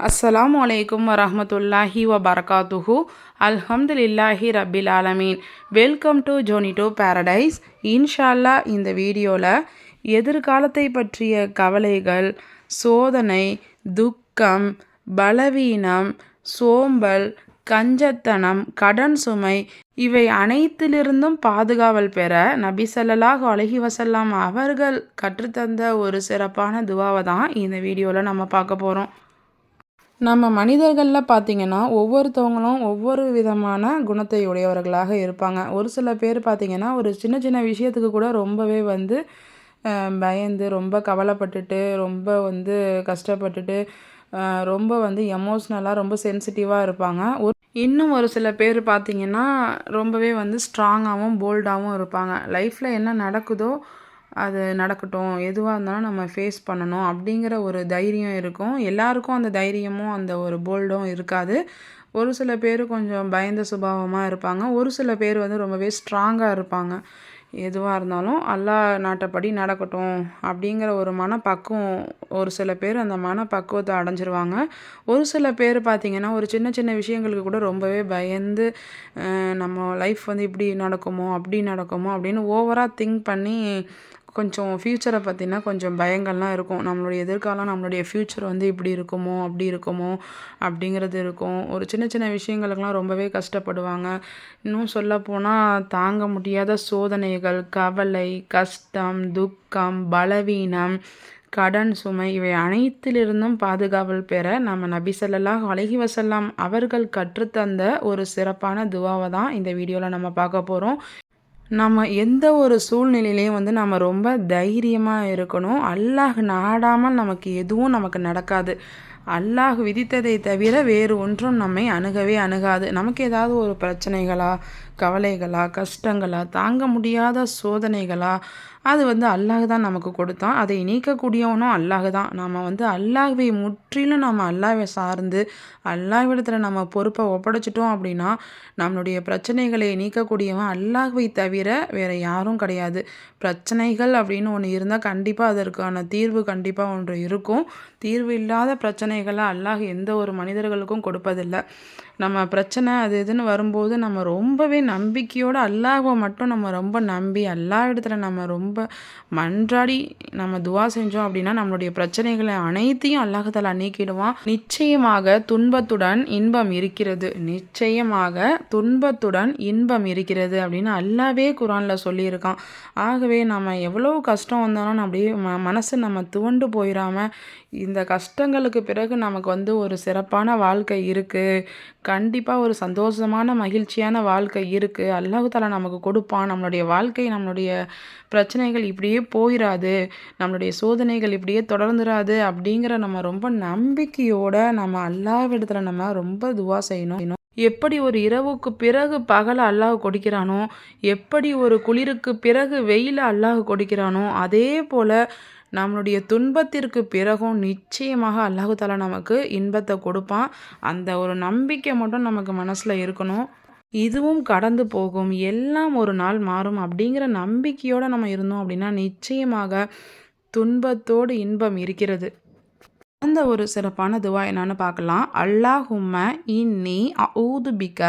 அஸ்ஸலாமு அலைக்கும் வரமத்துல்லாஹி வபர்காத்துஹு பரகாத்துஹு அல்ஹம்துலில்லாஹி ரபில் ஆலமீன் வெல்கம் டு ஜோனிடோ பேரடைஸ் இன்ஷால்லா இந்த வீடியோவில் எதிர்காலத்தை பற்றிய கவலைகள் சோதனை துக்கம் பலவீனம் சோம்பல் கஞ்சத்தனம் கடன் சுமை இவை அனைத்திலிருந்தும் பாதுகாவல் பெற நபி ஸல்லல்லாஹு அலைஹி வசல்லாம் அவர்கள் கற்றுத்தந்த ஒரு சிறப்பான துவாவை தான் இந்த வீடியோவில் நம்ம பார்க்க போகிறோம் நம்ம மனிதர்களில் பார்த்திங்கன்னா ஒவ்வொருத்தவங்களும் ஒவ்வொரு விதமான குணத்தை உடையவர்களாக இருப்பாங்க. ஒரு சில பேர் பார்த்திங்கன்னா ஒரு சின்ன சின்ன விஷயத்துக்கு கூட ரொம்பவே வந்து பயந்து ரொம்ப கவலைப்பட்டுட்டு ரொம்ப வந்து கஷ்டப்பட்டுட்டு ரொம்ப வந்து எமோஷ்னலாக ரொம்ப சென்சிட்டிவாக இருப்பாங்க. ஒரு இன்னும் ஒரு சில பேர் பார்த்திங்கன்னா ரொம்பவே வந்து ஸ்ட்ராங்காகவும் போல்டாகவும் இருப்பாங்க. லைஃப்பில் என்ன நடக்குதோ அது நடக்கட்டும் எதுவாக இருந்தாலும் நம்ம ஃபேஸ் பண்ணணும் அப்படிங்கிற ஒரு தைரியம் இருக்கும். எல்லாருக்கும் அந்த தைரியமும் அந்த ஒரு போல்டும் இருக்காது. ஒரு சில பேர் கொஞ்சம் பயந்த சுபாவமாக இருப்பாங்க. ஒரு சில பேர் வந்து ரொம்பவே ஸ்ட்ராங்காக இருப்பாங்க. எதுவாக இருந்தாலும் அல்லாஹ் நாட்டப்படி நடக்கட்டும் அப்படிங்கிற ஒரு மனப்பக்குவம் ஒரு சில பேர் அந்த மனப்பக்குவத்தை அடைஞ்சிருவாங்க. ஒரு சில பேர் பார்த்திங்கன்னா ஒரு சின்ன சின்ன விஷயங்களுக்கு கூட ரொம்பவே பயந்து நம்ம லைஃப் வந்து இப்படி நடக்குமோ அப்படி நடக்குமோ அப்படின்னு ஓவராக திங்க் பண்ணி கொஞ்சம் ஃப்யூச்சரை பற்றினா கொஞ்சம் பயங்கள்லாம் இருக்கும். நம்மளுடைய எதிர்காலம் நம்மளுடைய ஃப்யூச்சர் வந்து இப்படி இருக்குமோ அப்படி இருக்குமோ அப்படிங்கிறது இருக்கும். ஒரு சின்ன சின்ன விஷயங்களுக்கெல்லாம் ரொம்பவே கஷ்டப்படுவாங்க. இன்னும் சொல்லப்போனால் தாங்க முடியாத சோதனைகள் கவலை கஷ்டம் துக்கம் பலவீனம் கடன் சுமை இவை அனைத்திலிருந்தும் பாதுகாவல் பெற நம்ம நபி ஸல்லல்லாஹு அலைஹி அவர்கள் கற்றுத்தந்த ஒரு சிறப்பான துவாவை தான் இந்த வீடியோவில் நம்ம பார்க்க போகிறோம் நம்ம எந்த ஒரு சூழ்நிலையிலையும் வந்து நம்ம ரொம்ப தைரியமாக இருக்கணும். அல்லாஹ் நாடாமல் நமக்கு எதுவும் நமக்கு நடக்காது. அல்லாஹ் விதித்ததை தவிர வேறு ஒன்றும் நம்மை அணுகவே அணுகாது. நமக்கு ஏதாவது ஒரு பிரச்சனைகளா கவலைகளா கஷ்டங்களா தாங்க முடியாத சோதனைகளா அது வந்து அல்லாஹ் தான் நமக்கு கொடுத்தான். அதை நீக்கக்கூடியவனும் அல்லாஹ் தான். நம்ம வந்து அல்லாஹ்வை முற்றிலும் நம்ம அல்லாஹை சார்ந்து அல்லாஹ்விடத்தில் நம்ம பொறுப்பை ஒப்படைச்சிட்டோம் அப்படின்னா நம்மளுடைய பிரச்சனைகளை நீக்கக்கூடியவன் அல்லாஹ்வை தவிர வேறு யாரும் கிடையாது. பிரச்சனைகள் அப்படின்னு ஒன்று இருந்தால் கண்டிப்பாக அதற்கான தீர்வு கண்டிப்பாக ஒன்று இருக்கும். தீர்வு இல்லாத பிரச்சனை பிரச்சனைகளை அல்லாஹ் எந்த ஒரு மனிதர்களுக்கும் கொடுப்பதில்லை. நம்ம பிரச்சனை அது இதுன்னு வரும்போது நம்ம ரொம்பவே நம்பிக்கையோடு அல்லாஹை மட்டும் நம்ம ரொம்ப நம்பி அல்லாஹ் இடத்துல நம்ம ரொம்ப மன்றாடி நம்ம துவா செஞ்சோம் அப்படின்னா நம்மளுடைய பிரச்சனைகளை அனைத்தையும் அல்லாஹால நீக்கிடுவான். நிச்சயமாக துன்பத்துடன் இன்பம் இருக்கிறது. நிச்சயமாக துன்பத்துடன் இன்பம் இருக்கிறது அப்படின்னு அல்லாவே குரானில் சொல்லியிருக்கான். ஆகவே நம்ம எவ்வளோ கஷ்டம் வந்தாலும் அப்படியே ம மனசு நம்ம துவண்டு போயிடாம இந்த கஷ்டங்களுக்கு பிறகு பிறகு நமக்கு வந்து ஒரு சிறப்பான வாழ்க்கை இருக்குது கண்டிப்பாக ஒரு சந்தோஷமான மகிழ்ச்சியான வாழ்க்கை இருக்குது அல்லாஹால நமக்கு கொடுப்பான். நம்மளுடைய வாழ்க்கை நம்மளுடைய பிரச்சனைகள் இப்படியே போயிடாது நம்மளுடைய சோதனைகள் இப்படியே தொடர்ந்துராது அப்படிங்கிற நம்ம ரொம்ப நம்பிக்கையோடு நம்ம அல்லாஹ்விடத்துல நம்ம ரொம்ப துவா செய்யணும். எப்படி ஒரு இரவுக்கு பிறகு பகலை அல்லாஹ் கொடுக்கிறானோ எப்படி ஒரு குளிருக்கு பிறகு வெயிலை அல்லாஹ் கொடுக்கிறானோ அதே போல் நம்மளுடைய துன்பத்திற்கு பிறகும் நிச்சயமாக அல்லாஹு தாலா நமக்கு இன்பத்தை கொடுப்பான். அந்த ஒரு நம்பிக்கை மட்டும் நமக்கு மனசில் இருக்கணும். இதுவும் கடந்து போகும். எல்லாம் ஒரு நாள் மாறும். அப்படிங்கிற நம்பிக்கையோடு நம்ம இருந்தோம் அப்படின்னா நிச்சயமாக துன்பத்தோடு இன்பம் இருக்கிறது. அந்த ஒரு சிறப்பான துவா என்னன்னு பார்க்கலாம். அல்லாஹும்ம இன்னி அஊது பிக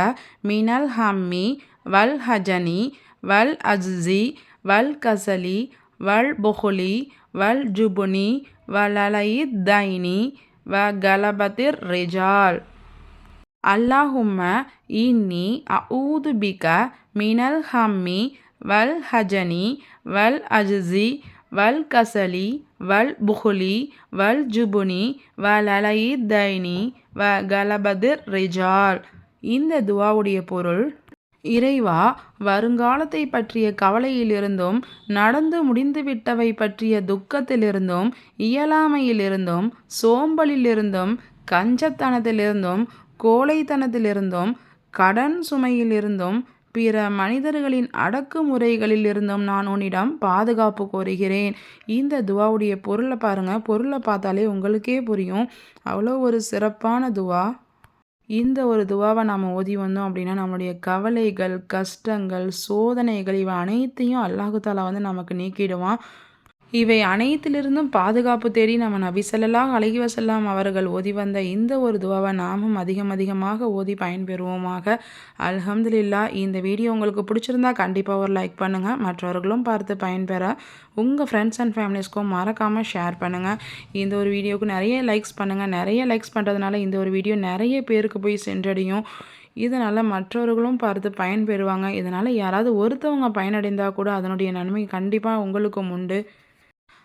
மினல் ஹம்மி வல் ஹஜனி வல் அஜ்ஸி வல் கசலி வல் பொஹொலி வல் ஜுபுனி வலலயித் தைனி வ கலபதிர் ரிஜால். அல்லாஹும்ம இன்னி அஊது பிக மினல் ஹம்மி வல் ஹஜனி வல் அஜ்ஸி வல் கசலி வல் புகுலி வல் ஜுபுனி வல் அலயி தைனி வ கலபதிர் ரிஜால். இந்த துவாவுடைய பொருள் இறைவா வருங்காலத்தை பற்றிய கவலையிலிருந்தும் நடந்து முடிந்துவிட்டவை பற்றிய துக்கத்திலிருந்தும் இயலாமையிலிருந்தும் சோம்பலிலிருந்தும் கஞ்சத்தனத்திலிருந்தும் கோழைத்தனத்திலிருந்தும் கடன் சுமையிலிருந்தும் பிற மனிதர்களின் அடக்குமுறைகளிலிருந்தும் நான் உன்னிடம் பாதுகாப்பு கோருகிறேன். இந்த துவாவுடைய பொருளை பாருங்க. பொருளை பார்த்தாலே உங்களுக்கே புரியும். அவ்வளோ ஒரு சிறப்பான துவா. இந்த ஒரு துவாவை நாம் ஓதி வந்தோம் அப்படின்னா நம்மளுடைய கவலைகள் கஷ்டங்கள் சோதனைகள் இவை அனைத்தையும் அல்லாஹு தாலா வந்து நமக்கு நீக்கிடுவான். இவை அனைத்திலிருந்தும் பாதுகாப்பு தேடி நம்ம நபிசல்லாஹ் அழகி வசல்லாம் அவர்கள் ஓதி வந்த இந்த ஒரு துவாவை நாமும் அதிகம் அதிகமாக ஓதி பயன்பெறுவோமாக. அலமதுல்லா இந்த வீடியோ உங்களுக்கு பிடிச்சிருந்தா கண்டிப்பாக ஒரு லைக் பண்ணுங்கள் மற்றவர்களும் பார்த்து பயன்பெற உங்கள் ஃப்ரெண்ட்ஸ் அண்ட் ஃபேமிலிஸ்க்கும் மறக்காமல் ஷேர் பண்ணுங்கள் இந்த ஒரு வீடியோவுக்கு நிறைய லைக்ஸ் பண்ணுங்கள் நிறைய லைக்ஸ் பண்ணுறதுனால இந்த ஒரு வீடியோ நிறைய பேருக்கு போய் சென்றடையும். இதனால் மற்றவர்களும் பார்த்து பயன்பெறுவாங்க. இதனால் யாராவது ஒருத்தவங்க பயனடைந்தால் கூட அதனுடைய நன்மை கண்டிப்பாக உங்களுக்கும் உண்டு.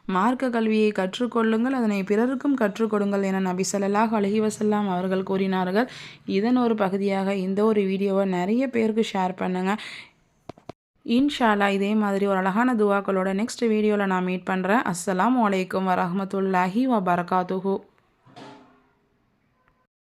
மார்க்க கல்வியை கற்றுக்கொள்ளுங்கள் அதனை பிறருக்கும் கற்றுக் கொடுங்கள் என நபி சல்லாஹ் அலஹி வசல்லாம் அவர்கள் கூறினார்கள். இதன் ஒரு பகுதியாக இந்த ஒரு வீடியோவை நிறைய பேருக்கு ஷேர் பண்ணுங்கள் இன்ஷாலா இதே மாதிரி ஒரு அழகான துவாக்களோட நெக்ஸ்ட் வீடியோவில் நான் மீட் பண்ணுறேன் அஸ்லாம் வலைக்கம் வரமத்துல்லாஹி வபர்காத்துஹூ.